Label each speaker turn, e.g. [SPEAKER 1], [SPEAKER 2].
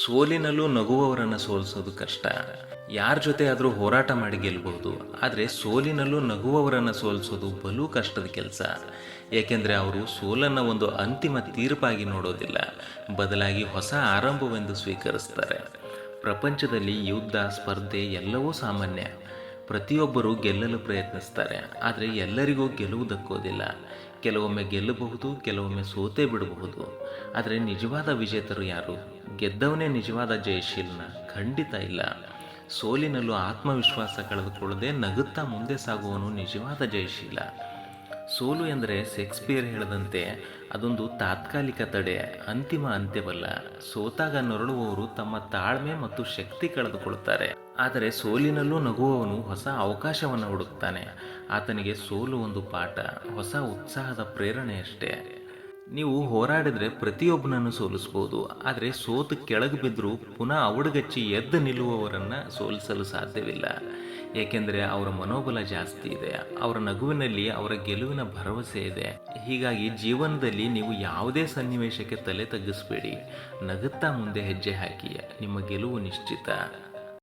[SPEAKER 1] ಸೋಲಿನಲ್ಲೂ ನಗುವವರನ್ನು ಸೋಲಿಸೋದು ಕಷ್ಟ. ಯಾರ ಜೊತೆ ಆದರೂ ಹೋರಾಟ ಮಾಡಿ ಗೆಲ್ಲಬಹುದು ಆದರೆ ಸೋಲಿನಲ್ಲೂ ನಗುವವರನ್ನು ಸೋಲಿಸೋದು ಬಲು ಕಷ್ಟದ ಕೆಲಸ. ಏಕೆಂದರೆ ಅವರು ಸೋಲನ್ನು ಒಂದು ಅಂತಿಮ ತೀರ್ಪಾಗಿ ನೋಡೋದಿಲ್ಲ, ಬದಲಾಗಿ ಹೊಸ ಆರಂಭವೆಂದು ಸ್ವೀಕರಿಸ್ತಾರೆ. ಪ್ರಪಂಚದಲ್ಲಿ ಯುದ್ಧ, ಸ್ಪರ್ಧೆ ಎಲ್ಲವೂ ಸಾಮಾನ್ಯ. ಪ್ರತಿಯೊಬ್ಬರೂ ಗೆಲ್ಲಲು ಪ್ರಯತ್ನಿಸ್ತಾರೆ, ಆದರೆ ಎಲ್ಲರಿಗೂ ಗೆಲುವು ದಕ್ಕೋದಿಲ್ಲ. ಕೆಲವೊಮ್ಮೆ ಗೆಲ್ಲಬಹುದು, ಕೆಲವೊಮ್ಮೆ ಸೋತೇ ಬಿಡಬಹುದು. ಆದರೆ ನಿಜವಾದ ವಿಜೇತರು ಯಾರು? ಗೆದ್ದವನೇ ನಿಜವಾದ ಜಯಶೀಲನ. ಖಂಡಿತ ಇಲ್ಲ. ಸೋಲಿನಲ್ಲೂ ಆತ್ಮವಿಶ್ವಾಸ ಕಳೆದುಕೊಳ್ಳದೆ ನಗುತ್ತಾ ಮುಂದೆ ಸಾಗುವನು ನಿಜವಾದ ಜಯಶೀಲ. ಸೋಲು ಎಂದರೆ ಶೇಕ್ಸ್ಪಿಯರ್ ಹೇಳದಂತೆ ಅದೊಂದು ತಾತ್ಕಾಲಿಕ ತಡೆ, ಅಂತಿಮ ಅಂತ್ಯವಲ್ಲ. ಸೋತಾಗ ನರಳುವವರು ತಮ್ಮ ತಾಳ್ಮೆ ಮತ್ತು ಶಕ್ತಿ ಕಳೆದುಕೊಳ್ಳುತ್ತಾರೆ. ಆದರೆ ಸೋಲಿನಲ್ಲೂ ನಗುವವನು ಹೊಸ ಅವಕಾಶವನ್ನು ಹುಡುಕ್ತಾನೆ. ಆತನಿಗೆ ಸೋಲು ಒಂದು ಪಾಠ, ಹೊಸ ಉತ್ಸಾಹದ ಪ್ರೇರಣೆಯಷ್ಟೇ ನೀವು ಹೋರಾಡಿದ್ರೆ ಪ್ರತಿಯೊಬ್ಬನನ್ನು ಸೋಲಿಸ್ಬೋದು, ಆದರೆ ಸೋತು ಕೆಳಗೆ ಬಿದ್ದರೂ ಪುನಃ ಅವಡುಗಚ್ಚಿ ಎದ್ದು ನಿಲ್ಲುವವರನ್ನು ಸೋಲಿಸಲು ಸಾಧ್ಯವಿಲ್ಲ. ಏಕೆಂದರೆ ಅವರ ಮನೋಬಲ ಜಾಸ್ತಿ ಇದೆ, ಅವರ ನಗುವಿನಲ್ಲಿ, ಅವರ ಗೆಲುವಿನ ಭರವಸೆ ಇದೆ. ಹೀಗಾಗಿ ಜೀವನದಲ್ಲಿ ನೀವು ಯಾವುದೇ ಸನ್ನಿವೇಶಕ್ಕೆ ತಲೆ ತಗ್ಗಿಸಬೇಡಿ. ನಗುತ್ತಾ ಮುಂದೆ ಹೆಜ್ಜೆ ಹಾಕಿ, ನಿಮ್ಮ ಗೆಲುವು ನಿಶ್ಚಿತ.